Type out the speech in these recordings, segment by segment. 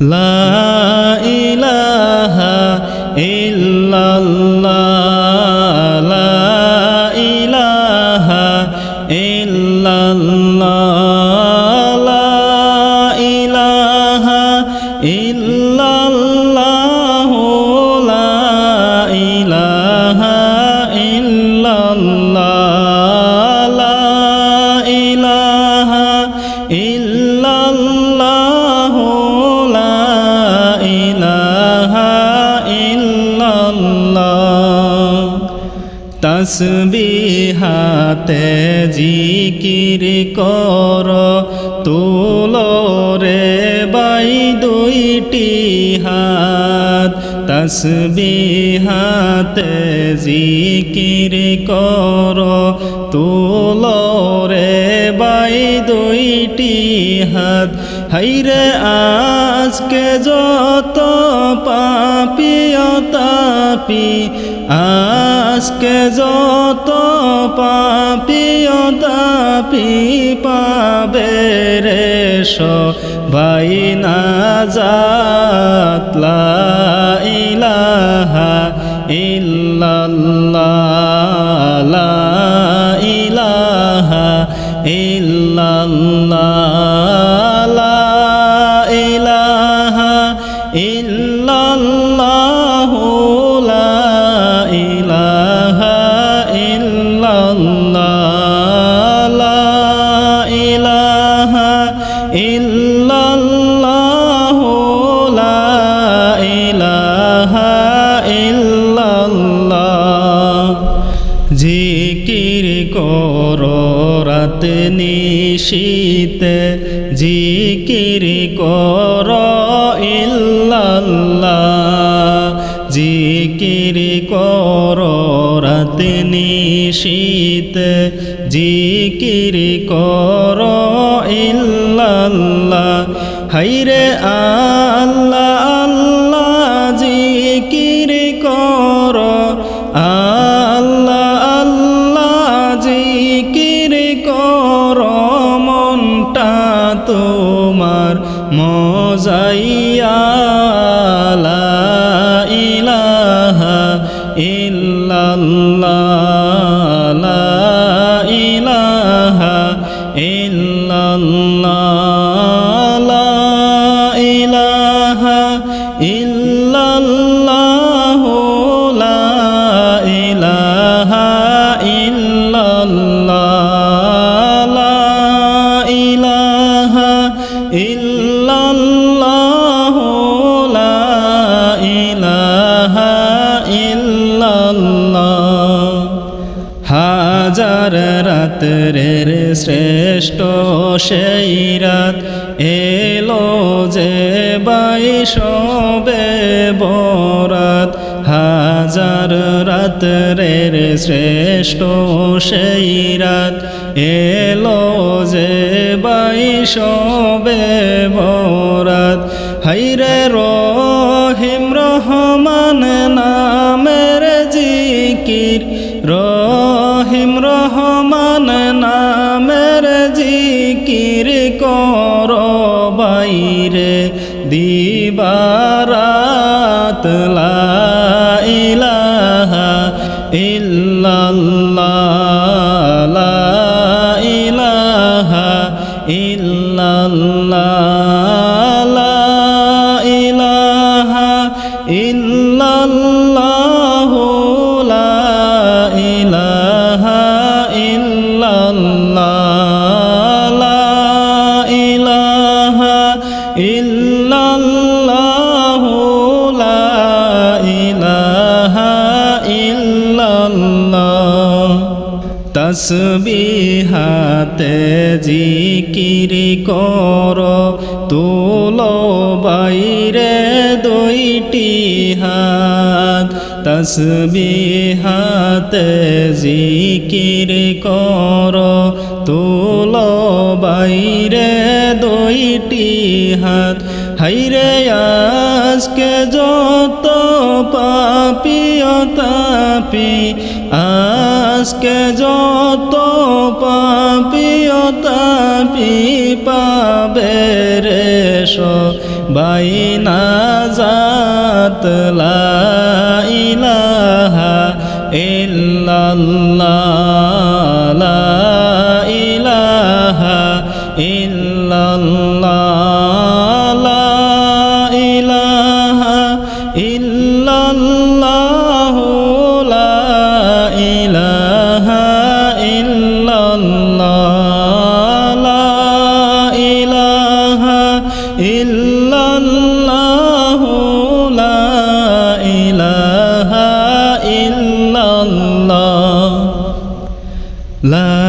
লা ইলাহা ইল্লাল্লাহ। তসবিহাতে জিকির কর তুলরে বাই দুইটি হাত। তসবিহাতে জিকির কর তুলরে বাই দুইটি হাত। হাইরে আজকে যত পাপিয়তাপি আজকে যত পাপিয়তাপি পাবে রে ভাই না জাত লা ইলাহা ইল্লাল্লাহ ইলাহা ইল্লাল্লাহ। রাত নিশীত জিকির কর ইল্লাল্লাহ হাইরে আল্লাহ ইল্লাল্লাহ ইলাহা লা ইলাহা ইলাহা হাজার রাতের শ্রেষ্ঠ সেই রাত এলো যে বাইশবে হাজার রাতের শ্রেষ্ঠ সেই রাত এলো যে বাইশবে বরাত তসবিহাতে জিকির কর, তুলো বাইরে দুইটি হাত। তসবিহাতে জিকির কর, তুলো বাইরে দুইটি হাত। হাইরে আজকে যত পাপিয়তাপি আজকে যত পাপিয়তাপি পাবে রে বাইনা জাত লা ইলাহা ইল্লাল্লাহ। La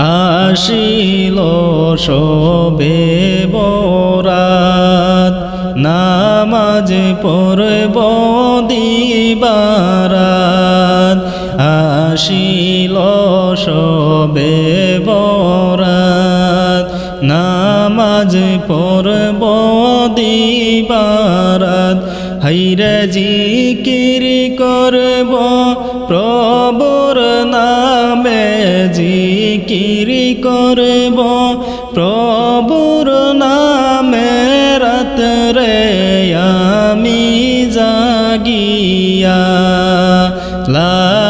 আসিল শোবে বরাত, নামাজ পড়ব দিবারাত। আসিল শোবে বরাত, নামাজ পড়ব দিবারাত। হাইরে জিকির করব প্রভুর করব। প্রভুর নামে রাতরে আমি জাগিয়া লা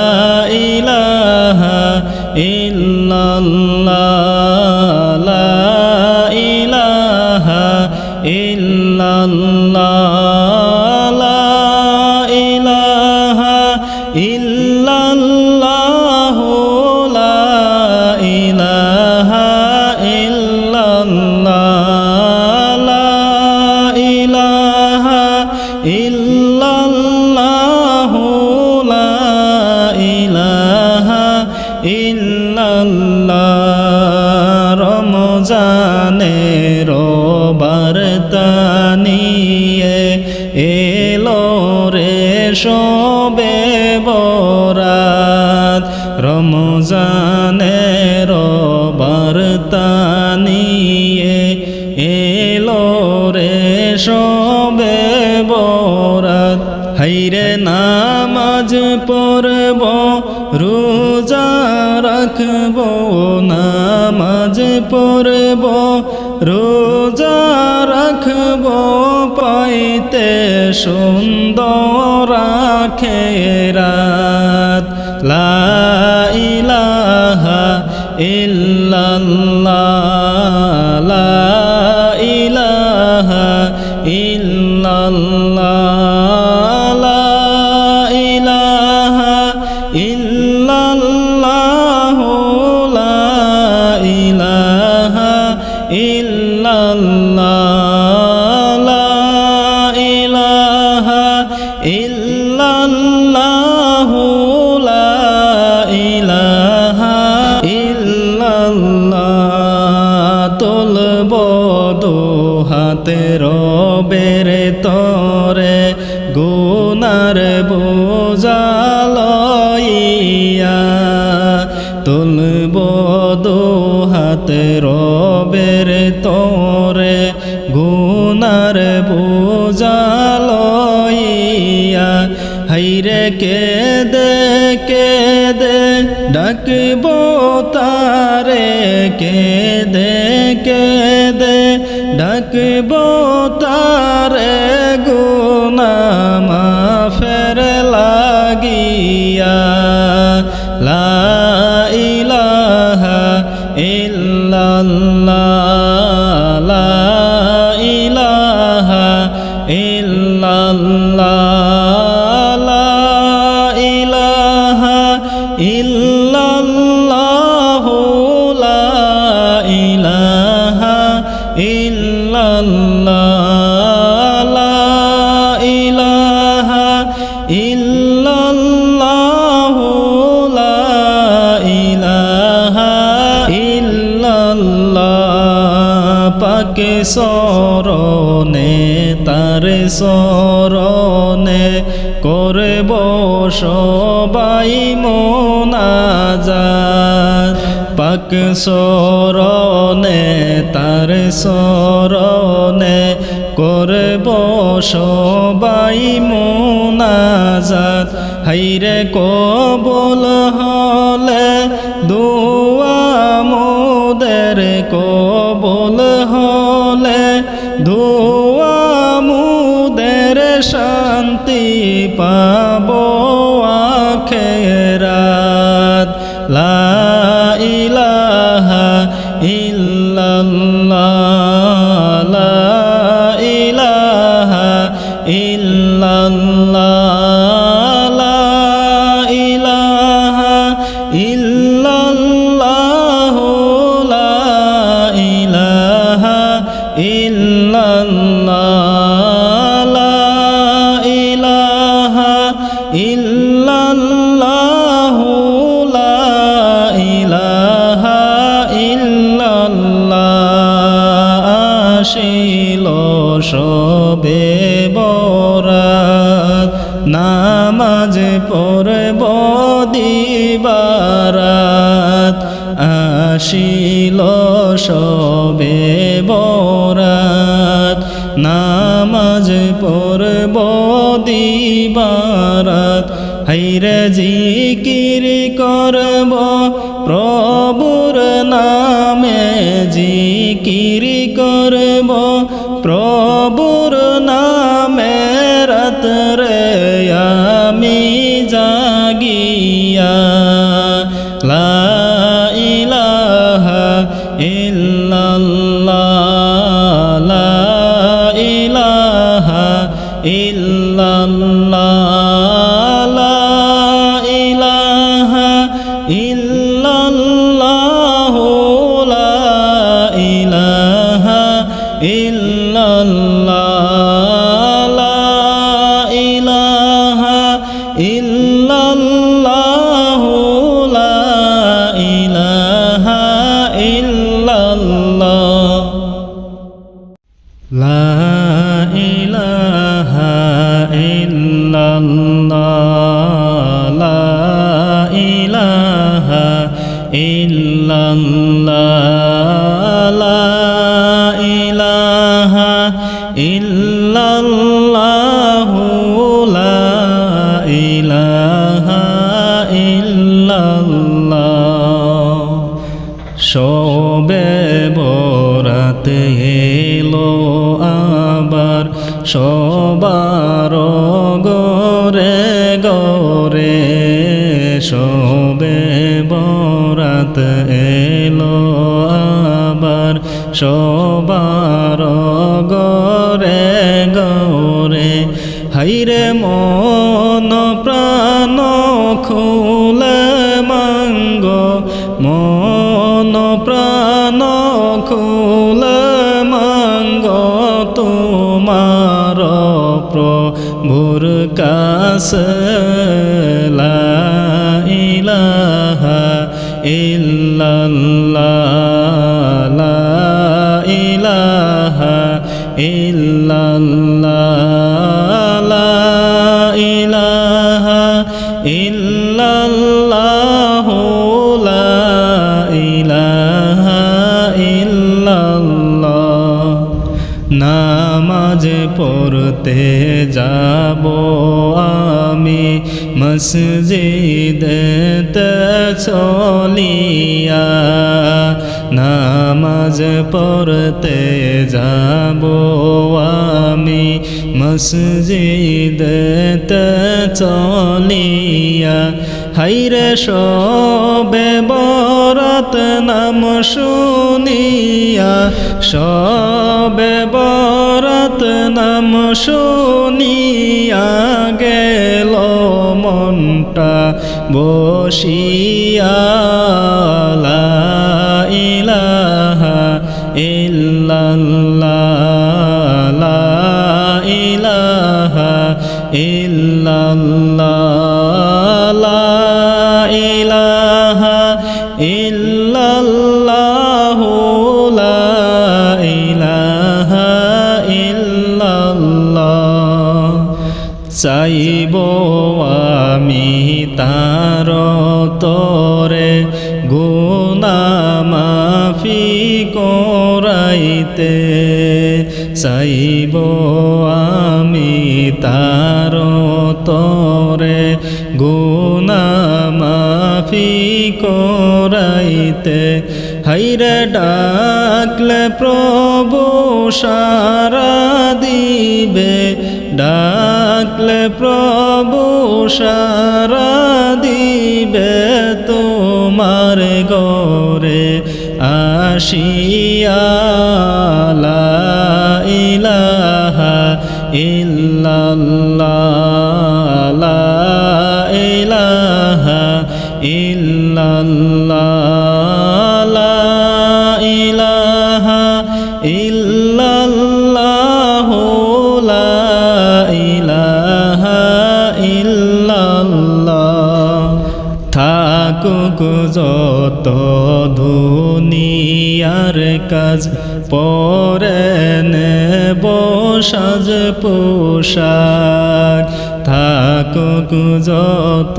শোবে বরাত রমজানের বার্তানিয়ে এলো রে শোবে বরাত। হাইরে নামাজ পড়ব, রোজা রাখব, নামাজ পড়ব, রোজা রাখব পাইতে সুন্দর খেরাত লাইলাহা ইল্লাল্লাহ। লাইলাহা ইল্লাল্লাহ। রবের তোরে গুনার বোঝালইয়া হাইরে কে দে কে দে ডাকব তারে কে দে কে দে ডাকব তারে। সরণে তার সরণে করব সবাই মোনাজাত। পাক সরণে তার সরণে করব সবাই মোনাজাত। হাইরে কবল হলে প্রভুর নামে রত রে। إلا বরাত এলো আবার। সবার গরে গরে, হাইরে মন প্রাণ খুলে মাঙ্গ। মন প্রাণ খুলে মাঙ্গ তোমার প্রভুর কাছে। ইল্লাল্লাহ লা ইলাহা ইল্লাল্লাহ লা ইলাহা ইল্লাল্লাহ। নামাজ পড়তে যাব আমি মসজিদেতে চলিয়া নামাজ পড়তে যাব আমি। মসজিদেতে চলিয়া, হাইরে সবে বরত নাম শুনিয়া সবে বরত নাম শুনিয়া গেল মনটা বসিয়া। করাইতে চাইব আমি তার তরে গুনামাফি করাইতে। হাইরে ডাকলে প্রভু সারা দিবে, ডাকলে প্রভু সারা দিবে তোমার গরে আসিয়া ইল্লাল্লাহ পোশাক থাকুক যত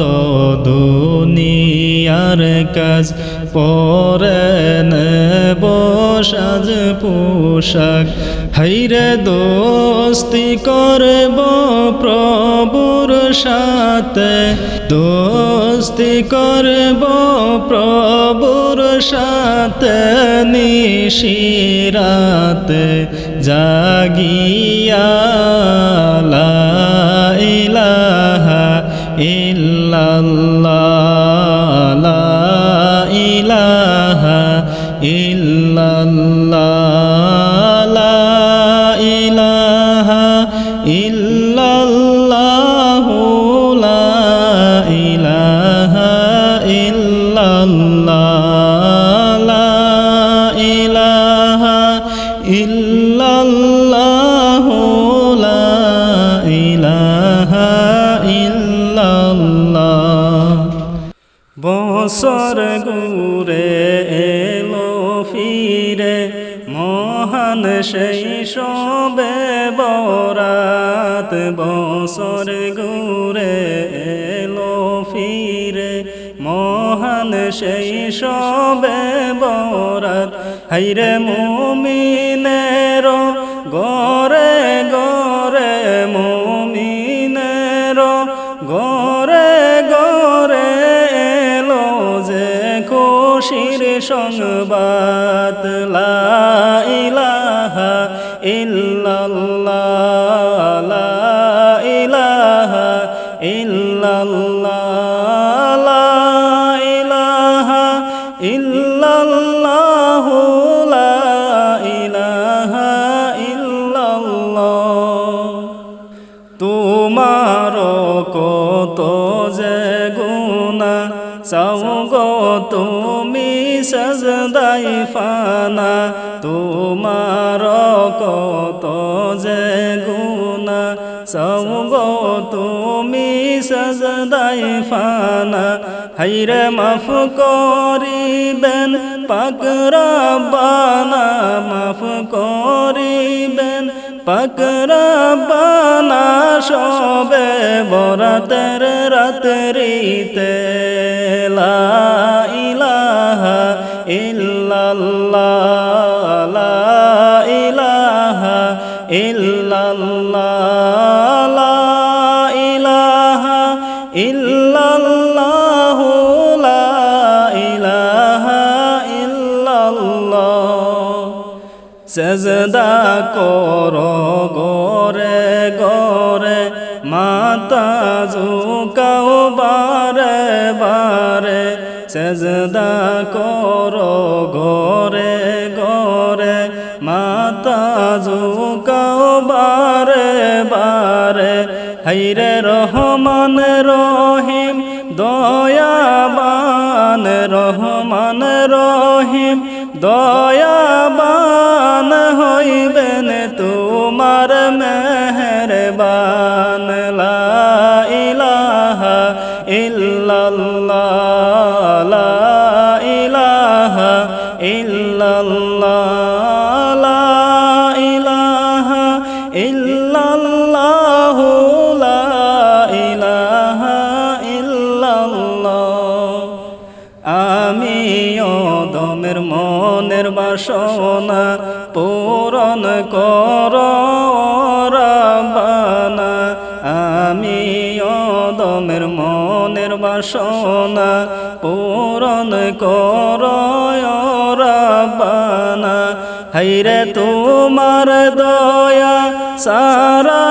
দুনিয়ার কাজ পরে নেব সাজ পোশাক। দোস্তি করব প্রভুর সাথে দোস্তি করব প্রভুর সাথে নিশিরাত জাগিয়া ইলাহা ইল্লাল্লাহ। বছর ঘুরে এলো ফিরে, মহান সেই সবে বরাত। বছর ঘুরে এলো ফিরে, মহান সেই সবে বরাত। হাইরে মুমিনের গরে সংবাদ, লা ইলাহা ইল্লাল্লাহ, লা ইলাহা ইল্লাল্লাহ, লা ইলাহা ইল্লাল্লাহ, লা ইলাহা ইল্লাল্লাহ। তোমার কত যে গুণা চাও গো তুমি। সজদাই ফানা, তোমার কত যে গুণা চাও গো তুমি সজদাই ফানা। হাইরে মাফ করিবেন পাকরা বানা মাফ করিবেন। পাকরা বানা সবে বরাতের রাত্রিতে কর গরে গরে, মাতা ঝুকাও বারে বারে, সেজদা কর গরে গরে মাতা ঝুকাও বারে বারে। হাইরে রহমান রহিম, দয়াবান রহমান রহিম দয়াবান বাসনা পূরণ কর, রাবানা। আমি অদমের মনের বাসনা পূরণ কর, রাবানা। হাইরে তোমার দয়া সারায়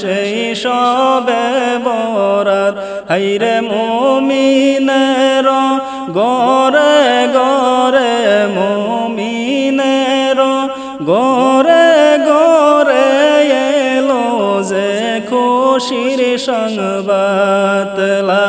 সেই সবে বরাত। হাইরে মুমিনের গরে গরে মুমিনের গরে গরে এলো যে খুশির সংবাদ। লা